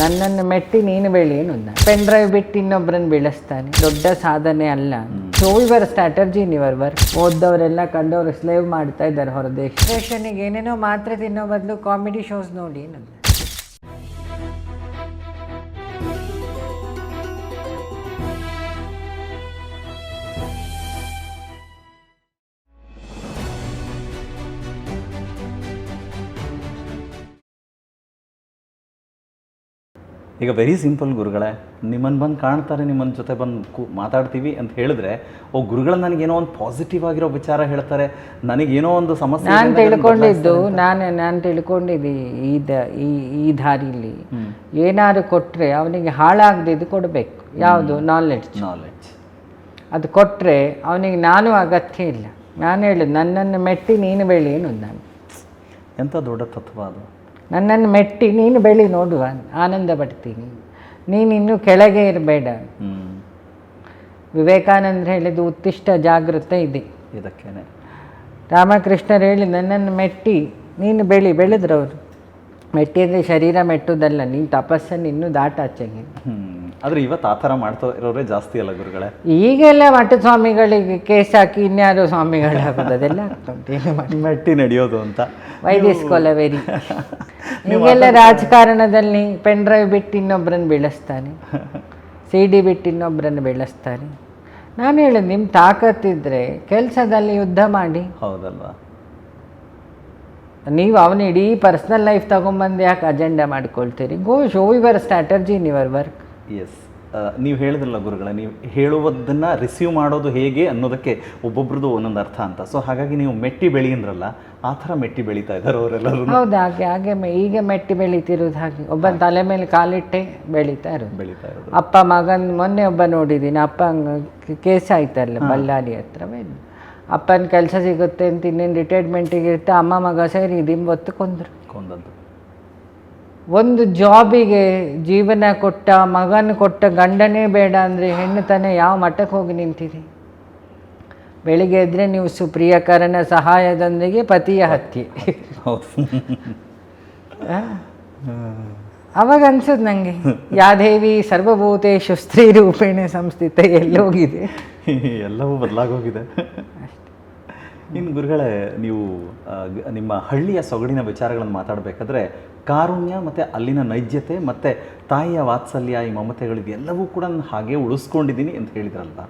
ನನ್ನನ್ನು ಮೆಟ್ಟಿ ನೀನು ಬೆಳಿ ಅನ್ನೋದು ಪೆನ್ ಡ್ರೈವ್ ಬಿಟ್ಟು ಇನ್ನೊಬ್ಬರನ್ನು ಬೆಳೆಸ್ತಾನೆ. ದೊಡ್ಡ ಸಾಧನೆ ಅಲ್ಲ. ಸೊ ಇವರ್ ಸ್ಟ್ರಾಟರ್ಜಿ ಇನ್ ಇವರ್ ವರ್ಕ್ ಓದ್ದವರೆಲ್ಲ ಕಂಡವರು ಸ್ಲೇವ್ ಮಾಡ್ತಾ ಇದ್ದಾರೆ ಹೊರದೇಶ ಏನೇನೋ ಮಾತ್ರೆ ತಿನ್ನೋ ಬದಲು ಕಾಮಿಡಿ ಶೋಸ್ ನೋಡಿ ಅನ್ನೋದು ಈಗ ವೆರಿ ಸಿಂಪಲ್ ಗುರುಗಳೇ ನಿಮ್ಮನ್ನು ಬಂದು ಕಾಣ್ತಾರೆ ನಿಮ್ಮನ್ನ ಜೊತೆ ಬಂದು ಕು ಮಾತಾಡ್ತೀವಿ ಅಂತ ಹೇಳಿದ್ರೆ ಓ ಗುರುಗಳು ನನಗೇನೋ ಒಂದು ಪಾಸಿಟಿವ್ ಆಗಿರೋ ವಿಚಾರ ಹೇಳ್ತಾರೆ ನನಗೇನೋ ಒಂದು ಸಮಸ್ಯೆ ನಾನು ತಿಳ್ಕೊಂಡಿದ್ದು ನಾನು ನಾನು ತಿಳ್ಕೊಂಡಿದ್ದೆ ಈ ದ ಈ ಈ ದಾರಿಲಿ. ಏನಾದ್ರು ಕೊಟ್ಟರೆ ಅವನಿಗೆ ಹಾಳಾಗದಿದ್ದು ಕೊಡಬೇಕು. ಯಾವುದು? ನಾಲೆಡ್ಜ್ ನಾಲೆಡ್ಜ್ ಅದು ಕೊಟ್ಟರೆ ಅವನಿಗೆ ನಾನು ಅಗತ್ಯ ಇಲ್ಲ. ನಾನು ಹೇಳಿದ್ದು ನನ್ನನ್ನು ಮೆಟ್ಟಿ ನೀನು ಬೆಳಿ ಅನ್ನೋದು ನಾನು. ಎಂಥ ದೊಡ್ಡ ತತ್ವ ಅದು. ನನ್ನನ್ನು ಮೆಟ್ಟಿ ನೀನು ಬೆಳಿ ನೋಡುವ ಆನಂದ ಪಡ್ತೀನಿ. ನೀನು ಇನ್ನೂ ಕೆಳಗೆ ಇರಬೇಡ. ವಿವೇಕಾನಂದ ವಿವೇಕಾನಂದ್ರ ಹೇಳಿದ್ದು ಉತ್ತಿಷ್ಟ ಜಾಗೃತ ಇದೆ. ಇದಕ್ಕೇನೆ. ರಾಮಕೃಷ್ಣರು ಹೇಳಿ ನನ್ನನ್ನು ಮೆಟ್ಟಿ ನೀನು ಬೆಳಿ ಬೆಳೆದ್ರವರು. ಮೆಟ್ಟಿ ಅಂದರೆ ಶರೀರ ಮೆಟ್ಟುದಲ್ಲ ನೀನು ತಪಸ್ಸನ್ನು ಇನ್ನೂ ದಾಟಾಚೆಗೆ. ಆದ್ರೆ ಇವತ್ತು ಆ ಥರ ಮಾಡ್ತಾ ಇರೋರೇ ಜಾಸ್ತಿ ಅಲ್ಲ ಗುರುಗಳೇ? ಈಗೆಲ್ಲ ಮಠ ಸ್ವಾಮಿಗಳಿಗೆ ಕೇಸ್ ಹಾಕಿ ಇನ್ಯಾರು ಸ್ವಾಮಿಗಳಾಗೋದು ಅದೆಲ್ಲ ಮೆಟ್ಟಿ ನಡೆಯೋದು ಅಂತ. ವೈದಿಸ್ ಕೊಲವೆರಿ. ಈಗೆಲ್ಲ ರಾಜಕಾರಣದಲ್ಲಿ ಪೆನ್ ಡ್ರೈವ್ ಬಿಟ್ಟು ಇನ್ನೊಬ್ಬರನ್ನು ಬೆಳೆಸ್ತಾನೆ ಸಿ ಡಿ ಬಿಟ್ಟು ಇನ್ನೊಬ್ಬರನ್ನು ಬೆಳೆಸ್ತಾನೆ ನಾನು ಹೇಳೋದು ನಿಮ್ಮ ತಾಕತ್ತಿದ್ರೆ ಕೆಲಸದಲ್ಲಿ ಯುದ್ಧ ಮಾಡಿ. ಹೌದಲ್ವಾ? ನೀವು ಅವನ ಇಡೀ ಪರ್ಸ್ನಲ್ ಲೈಫ್ ತಗೊಂಬಂದು ಯಾಕೆ agenda ಮಾಡ್ಕೊಳ್ತೀರಿ? Go show your strategy in your work yes ನೀವು ಹೇಳಿದ್ರಲ್ಲ ಗುರುಗಳ ನೀವು ಹೇಳುವುದನ್ನ ರಿಸೀವ್ ಮಾಡೋದು ಹೇಗೆ ಅನ್ನೋದಕ್ಕೆ ಒಬ್ಬೊಬ್ರದ್ದು ಒಂದೊಂದು ಅರ್ಥ ಅಂತ. ಸೊ ಹಾಗಾಗಿ ನೀವು ಮೆಟ್ಟಿ ಬೆಳೆಯಿಂದ್ರಲ್ಲ ಆ ಥರ ಮೆಟ್ಟಿ ಬೆಳೀತಾ ಇದ್ದಾರೆ ಅವರೆಲ್ಲರೂ ಹೌದು ಹಾಗೆ ಹಾಗೆ ಈಗ ಮೆಟ್ಟಿ ಬೆಳೀತಿರೋದು ಹಾಗೆ. ಒಬ್ಬನ ತಲೆ ಮೇಲೆ ಕಾಲಿಟ್ಟೆ ಬೆಳೀತಾ ಇರೋದು. ಬೆಳೀತಾ ಇರೋದು. ಅಪ್ಪ ಮಗನ್ ಮೊನ್ನೆ ಒಬ್ಬ ನೋಡಿದ್ದೀನಿ ಅಪ್ಪ ಕೇಸ್ ಆಯ್ತಲ್ಲ ಬಳ್ಳಾರಿ ಹತ್ರವೇನು ಅಪ್ಪನ ಕೆಲಸ ಸಿಗುತ್ತೆ ಅಂತ ಇನ್ನೇನು ರಿಟೈರ್ಮೆಂಟಿಗೆ ಇರುತ್ತೆ ಅಮ್ಮ ಮಗ ಸೇರಿ ದಿಂಬೊತ್ತು ಕೊಂದರು. ಕೊಂದದ್ದು. ಒಂದು ಜಾಬಿಗೆ ಜೀವನ ಕೊಟ್ಟ ಮಗನ ಕೊಟ್ಟ ಗಂಡನೇ ಬೇಡ ಅಂದರೆ ಹೆಣ್ಣು ತಾನೇ ಯಾವ ಮಟ್ಟಕ್ಕೆ ಹೋಗಿ ನಿಂತಿದೆ? ಬೆಳಿಗ್ಗೆ ಎದ್ದರೆ ನೀವು ಸುಪ್ರಿಯಕರನ ಸಹಾಯದೊಂದಿಗೆ ಪತಿಯ ಹತ್ಯೆ? ಅವಾಗ ಅನ್ಸದ್ ನನಗೆ ಯಾದೇವಿ ಸರ್ವಭೂತೇಶು ಸ್ತ್ರೀ ರೂಪೇಣೆ ಸಂಸ್ಥಿತ ಎಲ್ಲೋಗಿದೆ? ಎಲ್ಲವೂ ಬದಲಾಗೋಗಿದೆ. ಇನ್ನು ಗುರುಗಳೇ ನೀವು ನಿಮ್ಮ ಹಳ್ಳಿಯ ಸೊಗಡಿನ ವಿಚಾರಗಳನ್ನು ಮಾತಾಡಬೇಕಾದ್ರೆ ಕಾರುಣ್ಯ ಮತ್ತು ಅಲ್ಲಿನ ನೈಜ್ಯತೆ ಮತ್ತು ತಾಯಿಯ ವಾತ್ಸಲ್ಯ ಈ ಮಮತೆಗಳು ಎಲ್ಲವೂ ಕೂಡ ನಾನು ಹಾಗೆ ಉಳಿಸ್ಕೊಂಡಿದ್ದೀನಿ ಅಂತ ಹೇಳಿದ್ರಲ್ವ?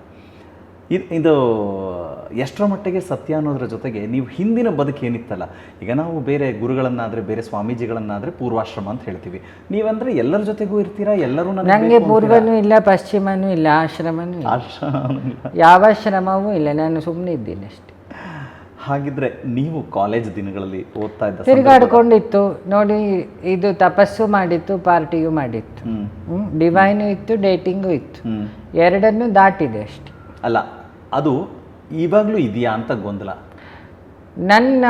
ಇದು ಇದು ಎಷ್ಟರ ಮಟ್ಟಿಗೆ ಸತ್ಯ ಅನ್ನೋದ್ರ ಜೊತೆಗೆ ನೀವು ಹಿಂದಿನ ಬದುಕೇನಿತ್ತಲ್ಲ ಈಗ ನಾವು ಬೇರೆ ಗುರುಗಳನ್ನಾದರೆ ಬೇರೆ ಸ್ವಾಮೀಜಿಗಳನ್ನಾದರೆ ಪೂರ್ವಾಶ್ರಮ ಅಂತ ಹೇಳ್ತೀವಿ. ನೀವಂದರೆ ಎಲ್ಲರ ಜೊತೆಗೂ ಇರ್ತೀರಾ? ಎಲ್ಲರೂ ನನಗೆ ಪೂರ್ವನೂ ಇಲ್ಲ ಪಶ್ಚಿಮನೂ ಇಲ್ಲ ಆಶ್ರಮನೂ ಇಲ್ಲ. ಆಶ್ರಮ ಯಾವ ಶ್ರಮವೂ ಇಲ್ಲ ನಾನು ಸುಮ್ಮನೆ ಇದ್ದೀನಿ ಅಷ್ಟೆ. ಹಾಗಿದ್ರೆ ನೀವು ಕಾಲೇಜ್ ದಿನಗಳಲ್ಲಿ ಓದ್ತಾ ಇದ್ದ ತಿರುಗಾಡ್ಕೊಂಡಿತ್ತು. ನೋಡಿ ಇದು ತಪಸ್ಸು ಮಾಡಿತ್ತು ಪಾರ್ಟಿಯೂ ಮಾಡಿತ್ತು. ಡಿವೈನು ಇತ್ತು ಡೇಟಿಂಗು ಇತ್ತು. ಎರಡನ್ನು ದಾಟಿದೆ ಅಷ್ಟೆ. ಅಲ್ಲ ಅದು ಇವಾಗಲೂ ಇದೆಯಾ ಅಂತ ಗೊಂದಲ? ನನ್ನ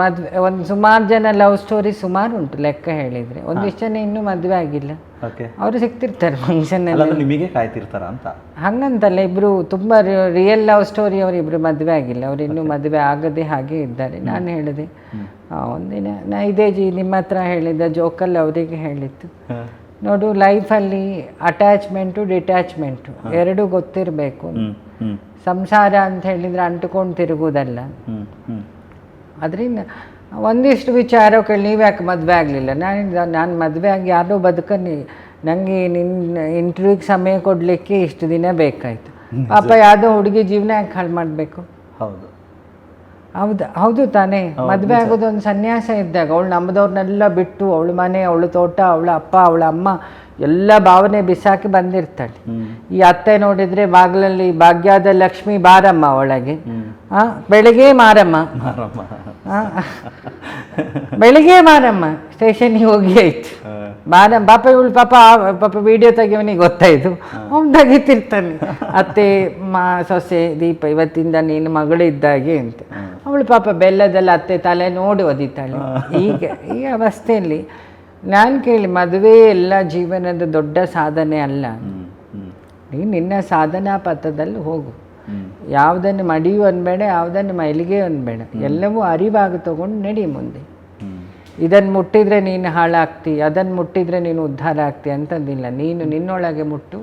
ಮದ್ವೆ ಒಂದು ಸುಮಾರು ಜನ ಲವ್ ಸ್ಟೋರಿ ಸುಮಾರು ಉಂಟು ಲೆಕ್ಕ ಹೇಳಿದರೆ. ಒಂದಿಷ್ಟು ಜನ ಇನ್ನೂ ಮದುವೆ ಆಗಿಲ್ಲ. ಅವರು ಸಿಗ್ತಿರ್ತಾರೆ ಅದು ನಿಮಗೆ ಕಾಯ್ತಿರ್ತಾರ ಅಂತ? ಹಂಗಂತಲ್ಲ ಇಬ್ರು ತುಂಬಾ ರಿಯಲ್ ಲವ್ ಸ್ಟೋರಿ ಅವರು ಇಬ್ಬರು ಮದುವೆ ಆಗಿಲ್ಲ. ಅವ್ರು ಇನ್ನೂ ಮದುವೆ ಆಗದೆ ಹಾಗೆ ಇದ್ದಾರೆ. ನಾನು ಹೇಳಿದೆ. ಒಂದಿನ ನಾ ಇದೇ ಜಿ ನಿಮ್ಮ ಹತ್ರ ಹೇಳಿದ್ದ ಜೋಕಲ್ಲಿ ಅವರಿಗೆ ಹೇಳಿತ್ತು ನೋಡು ಲೈಫಲ್ಲಿ ಅಟ್ಯಾಚ್ಮೆಂಟು ಡಿಟ್ಯಾಚ್ಮೆಂಟು ಎರಡೂ ಗೊತ್ತಿರಬೇಕು. ಸಂಸಾರ ಅಂತ ಹೇಳಿದ್ರೆ ಅಂಟುಕೊಂಡು ತಿರುಗುವುದಲ್ಲ ಅದರಿಂದ ಒಂದಿಷ್ಟು ವಿಚಾರಗಳು ನೀವು ಯಾಕೆ ಮದುವೆ ಆಗಲಿಲ್ಲ? ನಾನು ನಾನು ಮದುವೆ ಆಗಿ ಯಾರೋ ಬದುಕನಿ ನನಗೆ ನಿನ್ನ ಇಂಟರ್ವ್ಯೂಗೆ ಸಮಯ ಕೊಡಲಿಕ್ಕೆ ಇಷ್ಟು ದಿನ ಬೇಕಾಯಿತು. ಪಾಪ ಯಾವುದೋ ಹುಡುಗಿ ಜೀವನ ಯಾಕೆ ಹಾಳು ಮಾಡಬೇಕು? ಹೌದು. ಹೌದು ಹೌದು ತಾನೇ. ಮದುವೆ ಆಗೋದು ಒಂದು ಸನ್ಯಾಸ ಇದ್ದಾಗ ಅವಳು ನಮ್ಮದವ್ರನ್ನೆಲ್ಲ ಬಿಟ್ಟು ಅವಳ ಮನೆ ಅವಳ ತೋಟ ಅವಳ ಅಪ್ಪ ಅವಳ ಅಮ್ಮ ಎಲ್ಲ ಭಾವನೆ ಬಿಸಾಕಿ ಬಂದಿರ್ತಾಳೆ. ಈ ಅತ್ತೆ ನೋಡಿದ್ರೆ ಬಾಗಿಲಲ್ಲಿ ಭಾಗ್ಯದ ಲಕ್ಷ್ಮಿ ಬಾರಮ್ಮ ಒಳಗೆ ಬೆಳಿಗ್ಗೆ ಮಾರಮ್ಮ. ಬೆಳಿಗ್ಗೆ ಮಾರಮ್ಮ. ಸ್ಟೇಷನ್ಗೆ ಹೋಗಿ ಆಯ್ತು. ಮಾರಮ್ಮ ಪಾಪ ಇವಳು ಪಾಪ ಪಾಪ ವಿಡಿಯೋ ತೆಗಿಯವನಿಗೆ ಗೊತ್ತಾಯಿತು. ಅವ್ನು ತೆಗಿತಿರ್ತಾನೆ ಅತ್ತೆ ಮಾ ಸೊಸೆ ದೀಪ ಇವತ್ತಿಂದ ನೀನು ಮಗಳು ಇದ್ದಾಗೆ ಅಂತ ಅವಳು ಪಾಪ ಬೆಲ್ಲದಲ್ಲಿ ಅತ್ತೆ ತಲೆ ನೋಡಿ ಒದಿತಾಳೆ. ಈಗ ಈ ಅವಸ್ಥೆಯಲ್ಲಿ ನಾನು ಕೇಳಿ ಮದುವೆ ಎಲ್ಲ ಜೀವನದ ದೊಡ್ಡ ಸಾಧನೆ ಅಲ್ಲ. ನೀನು ನಿನ್ನ ಸಾಧನಾ ಪಥದಲ್ಲಿ ಹೋಗು. ಯಾವುದನ್ನು ಮಡಿಯು ಅನ್ಬೇಡ ಯಾವುದನ್ನು ಮೈಲಿಗೆ ಅನ್ಬೇಡ. ಎಲ್ಲವೂ ಅರಿವಾಗಿ ತಗೊಂಡು ನಡಿ ಮುಂದೆ. ಇದನ್ನು ಮುಟ್ಟಿದರೆ ನೀನು ಹಾಳಾಗ್ತಿ ಅದನ್ನು ಮುಟ್ಟಿದರೆ ನೀನು ಉದ್ಧಾರ ಆಗ್ತಿ ಅಂತಂದಿಲ್ಲ. ನೀನು ನಿನ್ನೊಳಗೆ ಮುಟ್ಟು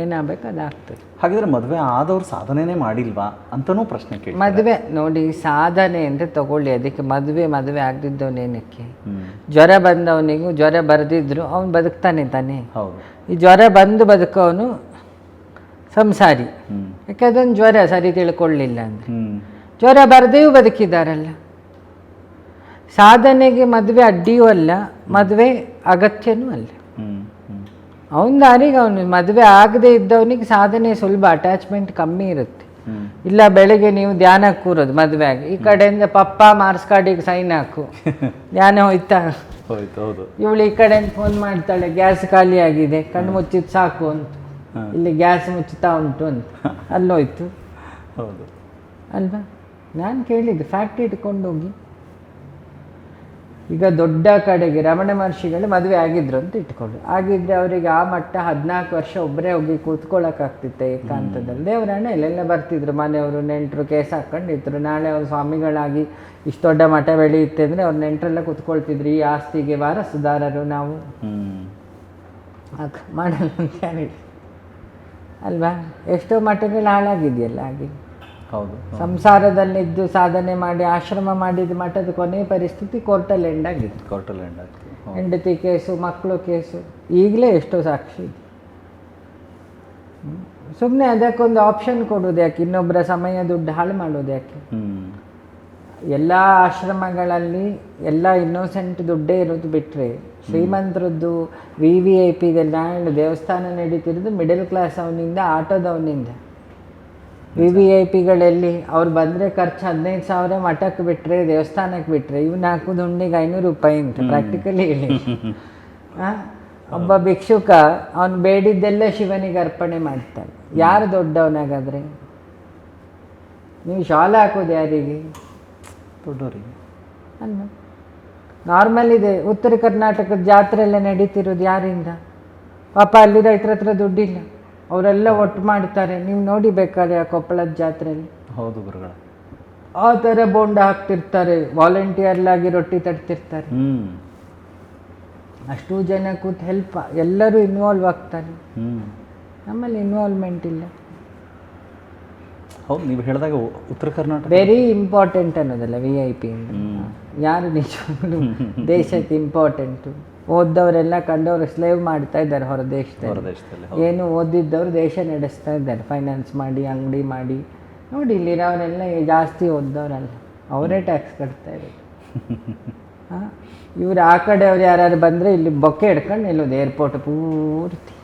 ಏನಾಗಬೇಕು ಅದಾಗ್ತದೆ. ಹಾಗಿದ್ರೆ ಮದುವೆ ಆದವ್ರು ಸಾಧನೆನೇ ಮಾಡಿಲ್ವಾ ಅಂತನೂ ಪ್ರಶ್ನೆ ಕೇಳಿ ಮದುವೆ ನೋಡಿ ಸಾಧನೆ ಅಂದರೆ ತಗೊಳ್ಳಿ ಅದಕ್ಕೆ. ಮದುವೆ ಮದುವೆ ಆಗದಿದ್ದವನೇನಕ್ಕೆ? ಜ್ವರ ಬಂದವನಿಗೂ ಜ್ವರ ಬರೆದಿದ್ರು ಅವನು ಬದುಕ್ತಾನೆ ತಾನೆ. ಹೌದು. ಈ ಜ್ವರ ಬಂದು ಬದುಕೋನು ಸಂಸಾರಿ. ಯಾಕೆ ಅದೊಂದು ಜ್ವರ ಸರಿ ತಿಳ್ಕೊಳ್ಳಿಲ್ಲ ಅಂದರೆ. ಜ್ವರ ಬರದೆಯೂ ಬದುಕಿದಾರಲ್ಲ. ಸಾಧನೆಗೆ ಮದುವೆ ಅಡ್ಡಿಯೂ ಅಲ್ಲ ಮದುವೆ ಅಗತ್ಯನೂ ಅಲ್ಲ. ಅವನ ದಾರಿಗೆ ಅವನು ಮದುವೆ ಆಗದೆ ಇದ್ದವನಿಗೆ ಸಾಧನೆ ಸುಲಭ ಅಟ್ಯಾಚ್ಮೆಂಟ್ ಕಮ್ಮಿ ಇರುತ್ತೆ. ಇಲ್ಲ ಬೆಳಗ್ಗೆ ನೀವು ಧ್ಯಾನ ಕೂರೋದು ಮದುವೆ ಆಗಿ. ಈ ಕಡೆಯಿಂದ ಪಪ್ಪ ಮಾರ್ಕ್ಸ್ ಕಾರ್ಡಿಗೆ ಸೈನ್ ಹಾಕು. ಧ್ಯಾನ ಹೋಯ್ತಾ? ಇವಳು ಈ ಕಡೆಯಿಂದ ಫೋನ್ ಮಾಡ್ತಾಳೆ ಗ್ಯಾಸ್ ಖಾಲಿ ಆಗಿದೆ ಕಣ್ಣು ಮುಚ್ಚಿದ ಸಾಕು ಅಂತ. ಇಲ್ಲಿ ಗ್ಯಾಸ್ ಮುಚ್ಚುತ್ತಾ ಉಂಟು ಅಂತ. ಅಲ್ಲೋಯ್ತು. ಹೌದು. ಅಲ್ವಾ? ನಾನು ಕೇಳಿದ್ದು ಫ್ಯಾಕ್ಟ್ರಿ ಇಟ್ಕೊಂಡು ಹೋಗಿ ಈಗ ದೊಡ್ಡ ಕಡೆಗೆ ರಮಣ ಮಹರ್ಷಿಗಳು ಮದುವೆ ಆಗಿದ್ರು ಅಂತ ಇಟ್ಕೊಂಡು ಆಗಿದ್ರೆ ಅವರಿಗೆ ಆ ಮಟ್ಟ ಹದಿನಾಲ್ಕು ವರ್ಷ ಒಬ್ಬರೇ ಹೋಗಿ ಕೂತ್ಕೊಳ್ಳೋಕ್ಕಾಗ್ತಿತ್ತೆ ಏಕಾಂತದಲ್ಲಿ. ದೇವರಣ್ಣ ಇಲ್ಲೆಲ್ಲ ಬರ್ತಿದ್ರು ಮನೆಯವರು ನೆಂಟರು ಕೇಸ್ ಹಾಕೊಂಡಿದ್ರು. ನಾಳೆ ಅವ್ರು ಸ್ವಾಮಿಗಳಾಗಿ ಇಷ್ಟು ದೊಡ್ಡ ಮಠ ಬೆಳೆಯುತ್ತೆ ಅಂದರೆ ಅವ್ರ ನೆಂಟರೆಲ್ಲ ಕೂತ್ಕೊಳ್ತಿದ್ರು ಈ ಆಸ್ತಿಗೆ ವಾರಸುದಾರರು ನಾವು. ಹ್ಮ್. ಆಗ ಮಾಡಲ್ಲ ಅಂತ ಹೇಳಿ. ಅಲ್ವಾ? ಎಷ್ಟೋ ಮಠಗಳು ಹಾಳಾಗಿದೆಯಲ್ಲ ಹಾಗೆ. ಸಂಸಾರದಲ್ಲಿದ್ದು ಸಾಧನೆ ಮಾಡಿ ಆಶ್ರಮ ಮಾಡಿದ ಮಠದ ಕೊನೆ ಪರಿಸ್ಥಿತಿ ಕೋರ್ಟಲ್ಲಿ ಆಗಿತ್ತು ಕೋರ್ಟಲ್ ಎಂಡ್ ಆಗ್ತದೆ ಹೆಂಡತಿ ಕೇಸು ಮಕ್ಕಳು ಕೇಸು ಈಗಲೇ ಎಷ್ಟೋ ಸಾಕ್ಷಿ ಇದೆ. ಸುಮ್ಮನೆ ಅದಕ್ಕೊಂದು ಆಪ್ಷನ್ ಕೊಡೋದು ಯಾಕೆ? ಇನ್ನೊಬ್ಬರ ಸಮಯ ದುಡ್ಡು ಹಾಳು ಮಾಡೋದು ಯಾಕೆ? ಎಲ್ಲ ಆಶ್ರಮಗಳಲ್ಲಿ ಎಲ್ಲ ಇನ್ನೋಸೆಂಟ್ ದುಡ್ಡೇ ಇರೋದು ಬಿಟ್ಟರೆ ಶ್ರೀಮಂತರದ್ದು ವಿ ವಿ ಐ ಪಿಗೆಲ್ಲ ದೇವಸ್ಥಾನ ನಡೀತಿರೋದು ಮಿಡಲ್ ಕ್ಲಾಸ್ ಅವನಿಂದ ಆಟೋದವನಿಂದ. ವಿ ವಿ ಐ ಪಿಗಳಲ್ಲಿ ಅವ್ರು ಬಂದರೆ ಖರ್ಚು ಹದಿನೈದು ಸಾವಿರ ಮಠಕ್ಕೆ ಬಿಟ್ಟರೆ ದೇವಸ್ಥಾನಕ್ಕೆ ಬಿಟ್ಟರೆ ಇವ್ನು ಹಾಕೋದು ದುಂಡಿಗೆ ಐನೂರು ರೂಪಾಯಿ ಅಂತ ಪ್ರಾಕ್ಟಿಕಲಿ ಹೇಳಿ? ಒಬ್ಬ ಭಿಕ್ಷುಕ ಅವನು ಬೇಡಿದ್ದೆಲ್ಲ ಶಿವನಿಗೆ ಅರ್ಪಣೆ ಮಾಡ್ತಾನೆ. ಯಾರು ದೊಡ್ಡವನಾಗಾದ್ರೆ? ನೀವು ಶಾಲೆ ಹಾಕೋದು ಯಾರಿಗೆ? ದೊಡ್ಡವರಿಗೆ. ಅಲ್ಲ. ನಾರ್ಮಲ್ ಇದೆ. ಉತ್ತರ ಕರ್ನಾಟಕದ ಜಾತ್ರೆ ಎಲ್ಲ ನಡೀತಿರೋದು ಯಾರಿಂದ? ಪಾಪ ಅಲ್ಲಿ ರೈತರ ಹತ್ರ ದುಡ್ಡಿಲ್ಲ. ಅವರೆಲ್ಲ ಒಟ್ಟು ಮಾಡ್ತಾರೆ. ನೀವು ನೋಡಿ ಬೇಕಾದ್ರೆ ಆ ಕೊಪ್ಪಳದ ಜಾತ್ರೆಯಲ್ಲಿ ಹೌದು ಗುರುಗಳ. ಆ ಥರ ಬೋಂಡ ಹಾಕ್ತಿರ್ತಾರೆ. ವಾಲಂಟಿಯರ್ಲಾಗಿ ರೊಟ್ಟಿ ತಟ್ತಿರ್ತಾರೆ ಹ್ಮ್. ಅಷ್ಟು ಜನ ಕೂತ್ ಹೆಲ್ಪ್ ಎಲ್ಲರೂ ಇನ್ವಾಲ್ವ್ ಆಗ್ತಾರೆ. ಹ್ಮ್. ನಮ್ಮಲ್ಲಿ ಇನ್ವಾಲ್ವ್ಮೆಂಟ್ ಇಲ್ಲ. ಹೌದು ನೀವು ಹೇಳಿದಾಗ ಉತ್ತರ ಕರ್ನಾಟಕ ವೆರಿ ಇಂಪಾರ್ಟೆಂಟ್ ಅನ್ನೋದಲ್ಲ ವಿ ಐ ಪಿ ಯಾರು ನಿಜವಾಗ್ಲೂ ದೇಶಕ್ಕೆ ಇಂಪಾರ್ಟೆಂಟು ಓದ್ದವರೆಲ್ಲ ಕಂಡವರು ಸ್ಲೇವ್ ಮಾಡ್ತಾ ಇದ್ದಾರೆ ಹೊರ ದೇಶದಲ್ಲಿ. ಏನು ಓದಿದ್ದವರು ದೇಶ ನಡೆಸ್ತಾ ಇದ್ದಾರೆ ಫೈನಾನ್ಸ್ ಮಾಡಿ ಅಂಗಡಿ ಮಾಡಿ. ನೋಡಿ ಇಲ್ಲಿರೋರೆಲ್ಲ ಜಾಸ್ತಿ ಓದ್ದವರಲ್ಲ ಅವರೇ ಟ್ಯಾಕ್ಸ್ ಕಟ್ತಾ ಇರೋದು. ಹಾಂ? ಇವ್ರು ಆ ಕಡೆಯವ್ರು ಯಾರು ಬಂದರೆ ಇಲ್ಲಿ ಬೊಕ್ಕೆ ಹಿಡ್ಕೊಂಡು ನಿಲ್ಲೋದು ಏರ್ಪೋರ್ಟ್ ಪೂರ್ತಿ.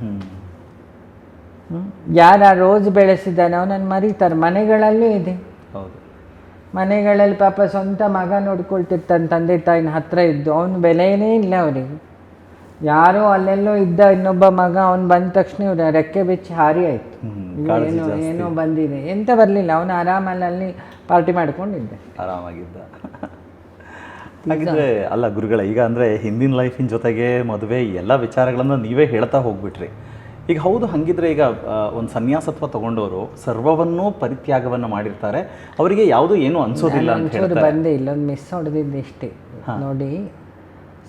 ಹ್ಮ್. ಯಾರು ರೋಜ್ ಬೆಳೆಸಿದ್ದಾನೋ ನನ್ನ ಮರೀತಾರೆ ಮನೆಗಳಲ್ಲೂ ಇದೆ. ಹೌದು. ಮನೆಗಳಲ್ಲಿ ಪಾಪ ಸ್ವಂತ ಮಗ ನೋಡ್ಕೊಳ್ತಿರ್ತಾನೆ ತಂದೆ ತಾಯಿನ ಹತ್ರ ಇದ್ದು ಅವನ ಬೆಲೆಯೇ ಇಲ್ಲ ಅವರಿಗೆ. ಯಾರೋ ಅಲ್ಲೆಲ್ಲೋ ಇದ್ದ ಇನ್ನೊಬ್ಬ ಮಗ ಅವ್ನು ಬಂದ ತಕ್ಷಣ ಇವ್ರ ರೆಕ್ಕೆ ಬೆಚ್ಚಿ ಹಾರಿ ಆಯ್ತು. ಏನೋ ಏನೋ ಬಂದಿದೆ. ಎಂತ ಬರಲಿಲ್ಲ ಅವನು ಆರಾಮಲ್ಲಿ ಅಲ್ಲಿ ಪಾರ್ಟಿ ಮಾಡ್ಕೊಂಡಿದ್ದೆ. ಆರಾಮಾಗಿದ್ದ. ಹಾಗಿದ್ರೆ ಅಲ್ಲ ಗುರುಗಳ ಈಗ ಅಂದ್ರೆ ಹಿಂದಿನ ಲೈಫಿನ ಜೊತೆಗೆ ಮದುವೆ ಎಲ್ಲ ವಿಚಾರಗಳನ್ನ ನೀವೇ ಹೇಳ್ತಾ ಹೋಗ್ಬಿಟ್ರಿ. ಈಗ ಹೌದು ಹಂಗಿದ್ರೆ ಈಗ ಒಂದು ಸನ್ಯಾಸತ್ವ ತಗೊಂಡವರು ಸರ್ವವನ್ನೂ ಪರಿತ್ಯಾಗವನ್ನು ಮಾಡಿರ್ತಾರೆ. ಅವರಿಗೆ ಯಾವುದು ಏನು ಅನ್ಸೋದಿಲ್ಲ ಅಂತ ಹೇಳ್ತಾರೆ. ಬಂದೇ ಇಲ್ಲ ಒಂದು ಮಿಸ್ ಹೊಡೆದಿದ್ದು ಇಷ್ಟೇ. ನೋಡಿ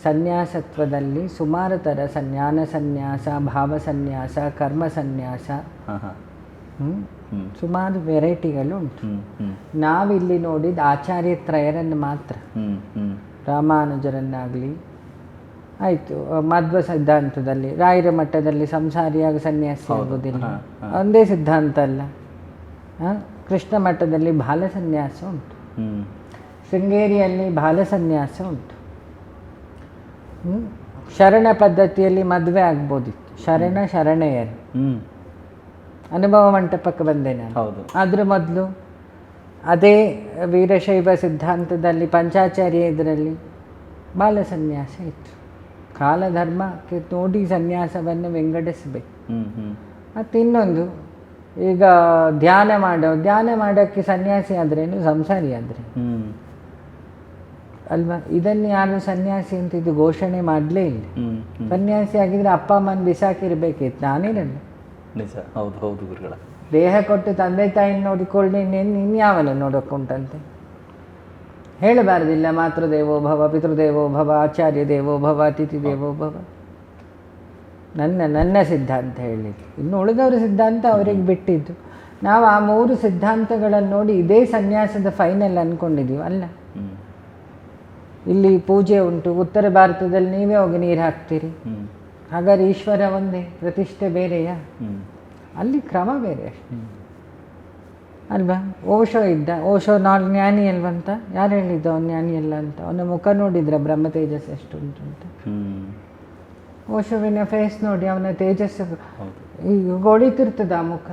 ಸನ್ಯಾಸತ್ವದಲ್ಲಿ ಸುಮಾರು ಥರ ಸನ್ಯಾನ ಸನ್ಯಾಸ ಭಾವ ಸನ್ಯಾಸ ಕರ್ಮ ಸನ್ಯಾಸ ಸುಮಾರು ವೆರೈಟಿಗಳು ಉಂಟು. ನಾವಿಲ್ಲಿ ನೋಡಿದ ಆಚಾರ್ಯ ತ್ರಯರನ್ನು ಮಾತ್ರ. ಹ್ಮ್ ಹ್ಮ್. ರಾಮಾನುಜರನ್ನಾಗಲಿ ಆಯಿತು ಮಧ್ವ ಸಿದ್ಧಾಂತದಲ್ಲಿ ರಾಯರ ಮಟ್ಟದಲ್ಲಿ ಸಂಸಾರಿಯಾಗಿ ಸನ್ಯಾಸಿ ಆಗೋದಿಲ್ಲ ಒಂದೇ ಸಿದ್ಧಾಂತ ಅಲ್ಲ. ಕೃಷ್ಣ ಮಠದಲ್ಲಿ ಬಾಲ ಸನ್ಯಾಸ ಉಂಟು ಶೃಂಗೇರಿಯಲ್ಲಿ ಬಾಲ ಸನ್ಯಾಸ ಉಂಟು? ಶರಣ ಪದ್ಧತಿಯಲ್ಲಿ ಮದುವೆ ಆಗ್ಬೋದಿತ್ತು. ಶರಣ ಶರಣೆಯರು. ಅನುಭವ ಮಂಟಪಕ್ಕೆ ಬಂದೆ ನಾನು. ಅದ್ರ ಮೊದಲು ಅದೇ ವೀರಶೈವ ಸಿದ್ಧಾಂತದಲ್ಲಿ ಪಂಚಾಚಾರ್ಯ ಇದರಲ್ಲಿ ಬಾಲ ಸನ್ಯಾಸ ಇತ್ತು. ಕಾಲಧರ್ಮಕ್ಕೆ ನೋಡಿ ಸನ್ಯಾಸವನ್ನು ವಿಂಗಡಿಸಬೇಕು ಮತ್ತು ಇನ್ನೊಂದು ಈಗ ಧ್ಯಾನ ಮಾಡೋ ಧ್ಯಾನ ಮಾಡೋಕ್ಕೆ ಸನ್ಯಾಸಿ ಆದ್ರೇನು ಸಂಸಾರಿ ಆದರೆ. ಹ್ಮ್. ಅಲ್ವಾ? ಇದನ್ನು ಯಾರು ಸನ್ಯಾಸಿ ಅಂತ ಇದು ಘೋಷಣೆ ಮಾಡಲೇ ಇಲ್ಲ. ಸನ್ಯಾಸಿ ಆಗಿದ್ರೆ ಅಪ್ಪ ಅಮ್ಮನ ಬಿಸಾಕಿರ್ಬೇಕಿತ್ತು ನಾನೇನಲ್ಲ. ನಿಜ. ಹೌದು ಹೌದು ಗುರುಗಳ. ದೇಹ ಕೊಟ್ಟು ತಂದೆ ತಾಯಿನ ನೋಡಿಕೊಳ್ಳಿ ನೀನು ಇನ್ಯಾವಲ್ಲ ನೋಡೋಕ್ಕುಂಟಂತೆ? ಹೇಳಬಾರ್ದಿಲ್ಲ ಮಾತೃದೇವೋ ಭವ ಪಿತೃದೇವೋ ಭವ ಆಚಾರ್ಯ ದೇವೋ ಭವ ಅತಿಥಿ ದೇವೋ ಭವ. ನನ್ನ ನನ್ನ ಸಿದ್ಧಾಂತ ಹೇಳಿದ್ದು ಇನ್ನು ಉಳಿದವರ ಸಿದ್ಧಾಂತ ಅವರಿಗೆ ಬಿಟ್ಟಿದ್ದು. ನಾವು ಆ ಮೂರು ಸಿದ್ಧಾಂತಗಳನ್ನು ನೋಡಿ ಇದೇ ಸನ್ಯಾಸದ ಫೈನಲ್ ಅಂದ್ಕೊಂಡಿದ್ದೀವಿ ಅಲ್ಲ? ಇಲ್ಲಿ ಪೂಜೆ ಉಂಟು ಉತ್ತರ ಭಾರತದಲ್ಲಿ ನೀವೇ ಹೋಗಿ ನೀರು ಹಾಕ್ತೀರಿ. ಹಾಗಾದ್ರೆ ಈಶ್ವರ ಒಂದೇ ಪ್ರತಿಷ್ಠೆ ಬೇರೆಯಾ? ಅಲ್ಲಿ ಕ್ರಮ ಬೇರೆ ಅಷ್ಟೆ. ಅಲ್ವಾ? ಓಶೋ ಇದ್ದ. ಓಶೋ ನಾಲ್ ಜ್ಞಾನಿ ಅಲ್ವಂತ ಯಾರು ಹೇಳಿದ್ದು ಅವ್ನು ಜ್ಞಾನಿ ಅಲ್ಲ ಅಂತ? ಅವನ ಮುಖ ನೋಡಿದ್ರ ಬ್ರಹ್ಮ ತೇಜಸ್ ಎಷ್ಟು ಉಂಟು ಅಂತ? ಓಶೋವಿನ ಫೇಸ್ ನೋಡಿ ಅವನ ತೇಜಸ್ಸು. ಈಗ ಗೋಳಿತಿರ್ತದ ಆ ಮುಖ?